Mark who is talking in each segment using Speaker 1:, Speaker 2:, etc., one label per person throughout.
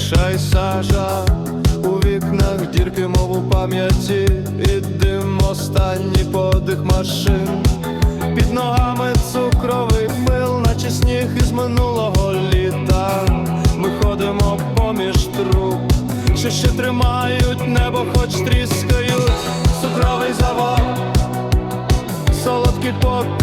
Speaker 1: Лишай сажа у вікнах дірки, мов у пам'яті, І дим останні подих машин, під ногами цукровий мил, наче сніг із минулого літа. Ми ходимо поміж труб, що ще тримають небо, хоч тріскають, цукровий завод, солодкий пот.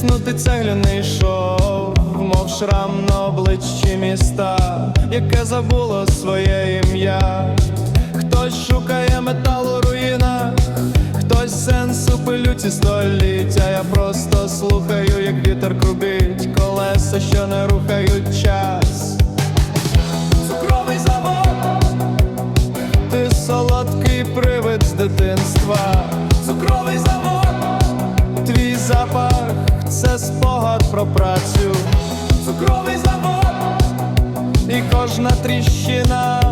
Speaker 1: Тріснутий цегляний шов, мов шрам на обличчі міста, яке забуло своє ім'я. Хтось шукає метал у руїнах, хтось сенс у пилюці століття. Я просто слухаю, як вітер крубить колеса, що не рухають час. Цукровий завод ти солодкий привид з дитинства, це спогад про працю, цукровий завод, і кожна тріщина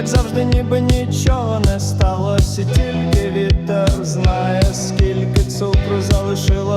Speaker 1: як завжди, ніби нічого не сталося, тільки вітер знає, скільки цукру залишилось